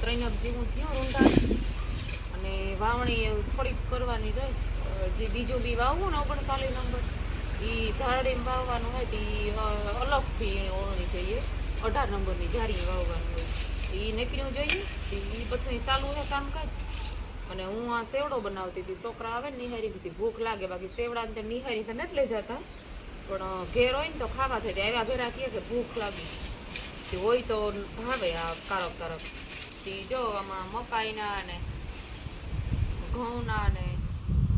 ત્રણ જેવું થયું રૂંડા અને વાવણી થોડીક કરવાની રહી. જે બીજું બી વાવવું ને ઓગણસાલી નંબર એ ધારડીમાં વાવવાનું હોય તો એ અલગથી એને ઓળણી જોઈએ અઢાર નંબરની ઝાડી વાવવાનું હોય. એ નીકળ્યું જોઈએ. એ બધું ચાલુ છે કામકાજ. અને હું આ સેવડો બનાવતી હતી. છોકરા આવે ને નિહારી હતી ભૂખ લાગે. બાકી સેવડા ને નિહારી તો નથી લઈ જતા પણ ઘેર હોય ને તો ખાવા થઈ જાય આવ્યા ભેરા કહે કે ભૂખ લાગી. હોય તો ભાવે આ કારક કારક તે જો આમાં મકાઈના ને ઘઉંના ને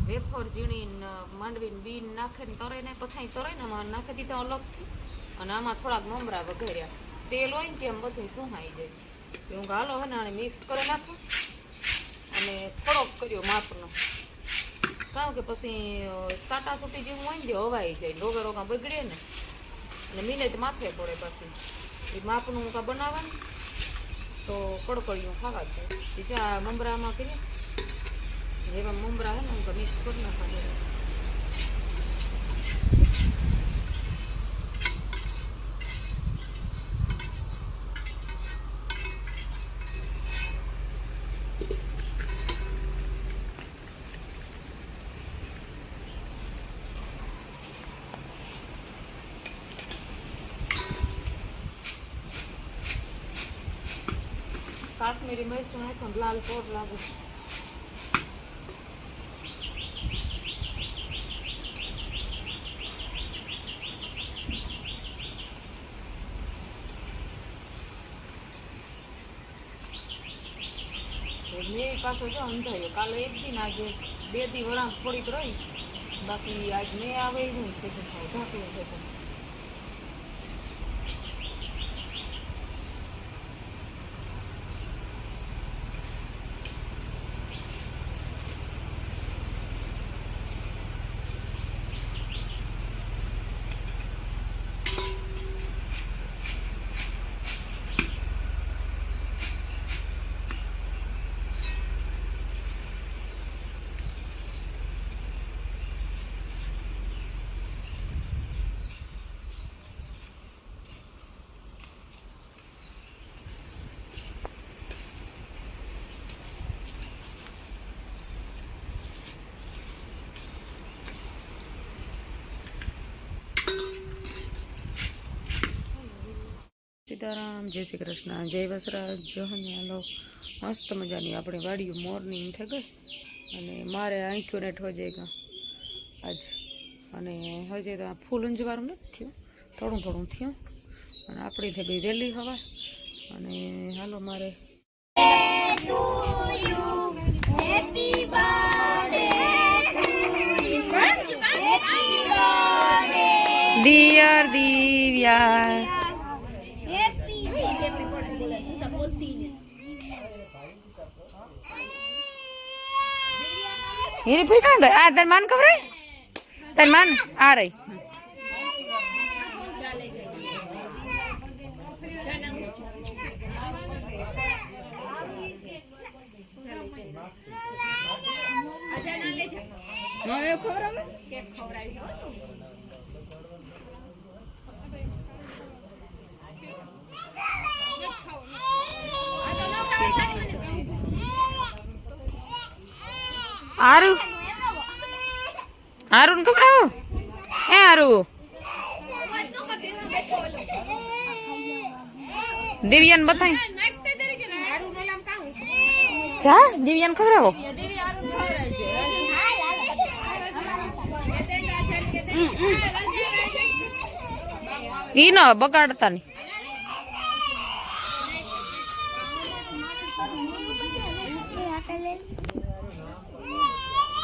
વેફર ઝીણીને માંડવીને બીન નાખીને તરે ને પછી તરે ને આમાં નાખી દીધા અલગથી અને આમાં થોડાક મમરા વઘાર્યા. તેલ હોય ને તેમ બધું સુહાઈ જાય. હું હાલો હે ને આને મિક્સ કરી નાખું. અને થોડોક કર્યો માપનો. કારણ કે પછી સાટા સૂટી જેવું હોય ને તે હવાઈ જાય. ડોગા રોગા બગડે ને. અને મિનિટ માથે પડે પછી એ માપનું કાં બનાવવાનું? તો કડકડિયું ખાવા જ બીજા મમરામાં કરીએ જેવા મમરા હે ને મિક્સ કરી નાખવા કાશ્મીરી મરચું નાખ્યું લાલ કોટ લાગે. મેં પાછો જો અંધાયો કાલે એક દિન આજે બે દી વરાંક થોડીક રહી. બાકી આજ મેં આવે નહીં છે ઢાંકલું છે તો. સીતારામ જય શ્રી કૃષ્ણ જય વસરાજ જોહને હાલો. મસ્ત મજાની આપણે વાડીઓ મોર્નિંગ થઈ ગઈ અને મારે આંખ્યો ને ઠોજે ગા આજ. અને હજે તો ફૂલ ઊંઝવાનું નથી થયું. થોડું થોડું થયું. અને આપણી થઈ ગઈ વહેલી હવા. અને હાલો મારે. Dear દિવ્યા એની પૂછ કાં આ તાર માન ખબર તાર માન આ રહી. આરું આરું ને કપડાઓ એ આરું દિવ્યાન બતાય. જા દિવ્યાન આવો ઈ ન બગાડતા નહીં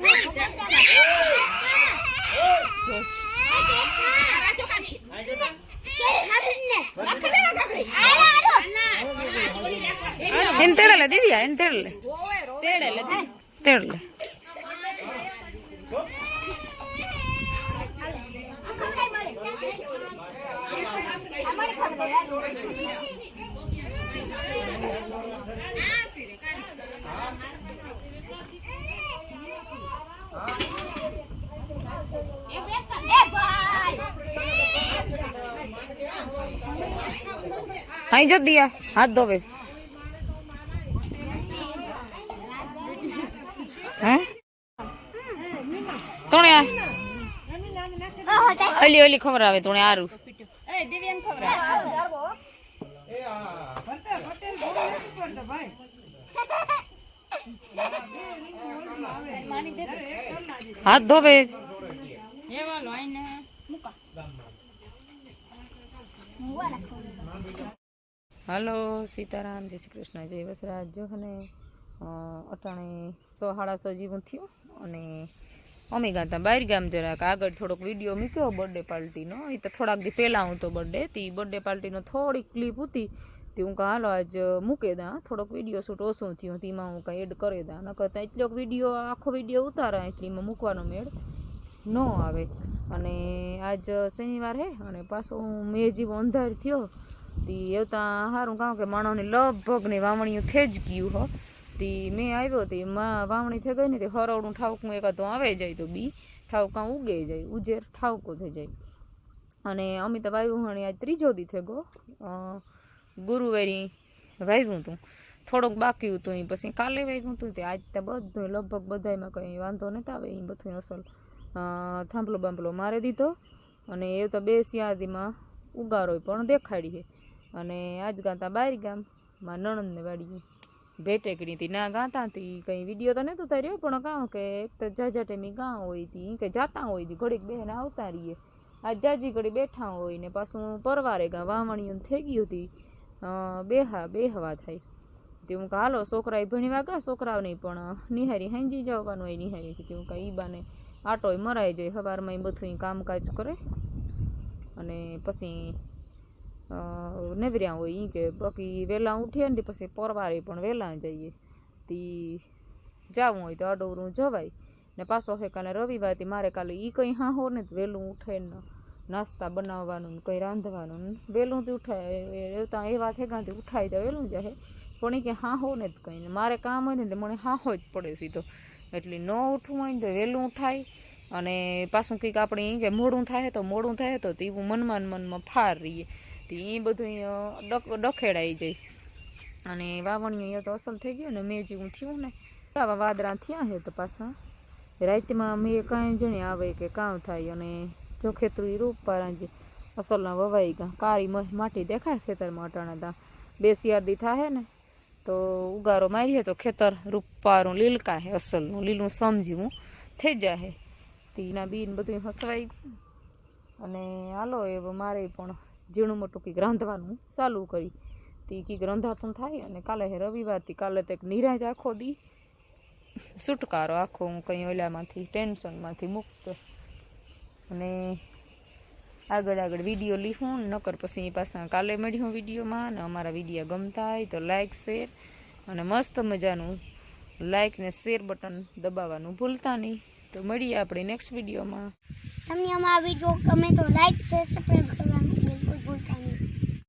ને થોડીક ગીડા મારી એને તેડે લે દિવ્યા એને જત દિયા, હાથ ધોવે. હે? તોણે આ. ઓલી ઓલી ખબર આવે તોણે આરું. હાથ ધોવે. હાલો, સીતારામ, જય શ્રી કૃષ્ણ, જય વસરાજ, જો અને અટાણે સો સાડા સો જેવું થયું અને અમે ગાતા બહાર ગામ જરાક. આગળ થોડોક વીડિયો મૂક્યો બર્થડે પાર્ટીનો એ તો થોડાક દી પહેલાં હું તો બર્થડે તે બર્થડે પાર્ટીનો થોડીક ક્લિપ હતી. તે હું કાં હાલો, આજ મૂકે દા થોડોક વીડિયો શૂટ ઓછું થયું તેમાં હું કાંઈ એડ કરી દા. ન કરતાં એટલો વીડિયો, આખો વીડિયો ઉતારા એટલીમાં મૂકવાનો મેળ ન આવે. અને આજ શનિવાર હે, અને પાછો હું મેં જેવો અંધાર થયો તી એવતા સારું કહું કે માણસની લગભગ ને વાવણીયું થઈ જ ગયું હો તી મેં આવ્યો હતી માં વાવણી થઈ ગઈ ને તે હરવડું ઠાવકું એકાદ આવે જાય તો બી ઠાવકા ઉગે જાય ઉજેર ઠાવકો થઈ જાય અને અમિતા વાવ્યું હણી આજ ત્રીજો દી થઈ ગયો. ગુરુવારી વાવ્યું હતું થોડોક બાકી હતું એ પછી કાલે વાવ્યું હતું તે આજ તો બધું લગભગ બધાયમાં કંઈ વાંધો નતા આવે એ બધું અસલ. થાંભલો બાંભલો મારી દીધો. અને એ તો બે શિયાળીમાં ઉગારો પણ દેખાડી છે. અને આજ ગાતા બાર ગામ મારા નણંદને વાડીએ. ભેટે હતી ના ગાતા હતી કંઈ વીડિયો તો નહોતું તાર્યો, પણ કાં કે એક તો જાજા ટેમી ગા હોય તી કે જાતા હોય હતી ઘડીક બહેન આવતા રહીએ આ જાજી ઘડી બેઠા હોય ને પાછું પરવારે ગા વાવણીઓ થઈ ગયું હતી બેહા, બેહવા થાય. તે હું હાલો છોકરા ભણીવા ગયા છોકરાઓ નહીં, પણ નિહારી હાંજી જવાનું હોય, નિહારી કે હું કાંઈ, ઈ બાને આટોય મરાઈ જાય સવારમાં એ બધું કામકાજ કરે. અને પછી નેવર્યા હોય ઈ કે બાકી વહેલા ઉઠીએ ને પછી પરવારે પણ વહેલા જઈએ. તી જાવું હોય તો અડોરું જવાય. ને પાછો હે કાલે રવિવારથી મારે કાલે એ કંઈ હા હો ને વહેલું ઉઠે ને. નાસ્તા બનાવવાનું ને કંઈ રાંધવાનું ને વહેલું થી ઉઠાય. એવતા એવા વાત ઉઠાય તો વહેલું જાય પણ એ કે હા હો ને જ કંઈ મારે કામ હોય ને એટલે મને હા હો જ પડે સીધો. એટલે ન ઉઠવું હોય ને તો વહેલું ઉઠાય. અને પાછું કંઈક આપણે કે મોડું થાય તો મોડું થાય તો તેવું મનમાં મનમાં ફાર રહીએ. તો એ બધું ડખેડાઈ જાય અને વાવણીઓ તો અસલ થઈ ગયું ને, મેં જેવું થયું ને, આવા વાદરા થયા છે તો પાછા. રાતમાં મેં કાંઈ જણે આવે કે કામ થાય અને જો ખેતરું રૂપ જે અસલના વવાઈ ગયા. મ- માટી દેખાય ખેતરમાં અટાણા તા. બે શિયાળદી થાય ને, તો ઉગારો મારીએ તો ખેતર રૂપારું લીલકા હે અસલનું લીલું સમજીવું થઈ જાય તીના બીન બધું હસવાઈ અને હાલો એવો મારે પણ ઝીણું મોટું કંઈક રાંધવાનું ચાલુ કરી. તે કંઈક રંધાતું થાય અને કાલે હે રવિવારથી કાલે તો એક નિરાંત આખો દી છુટકારો આખો હું કંઈ ઓલામાંથી, ટેન્શનમાંથી મુક્ત. અને આગળ આગળ વીડિયો ને નકર પછી પાછા કાલે મળ્યું વિડીયોમાં, અને અમારા વીડિયો ગમતા હોય તો લાઇક શેર અને મસ્ત મજાનું લાઇક ને શેર બટન દબાવવાનું ભૂલતા નહીં. તો મળીએ આપણે નેક્સ્ટ વિડીયોમાં. તમને અમારા વીડિયો ગમે તો લાઇક શેર સબસ્ક્રાઈબ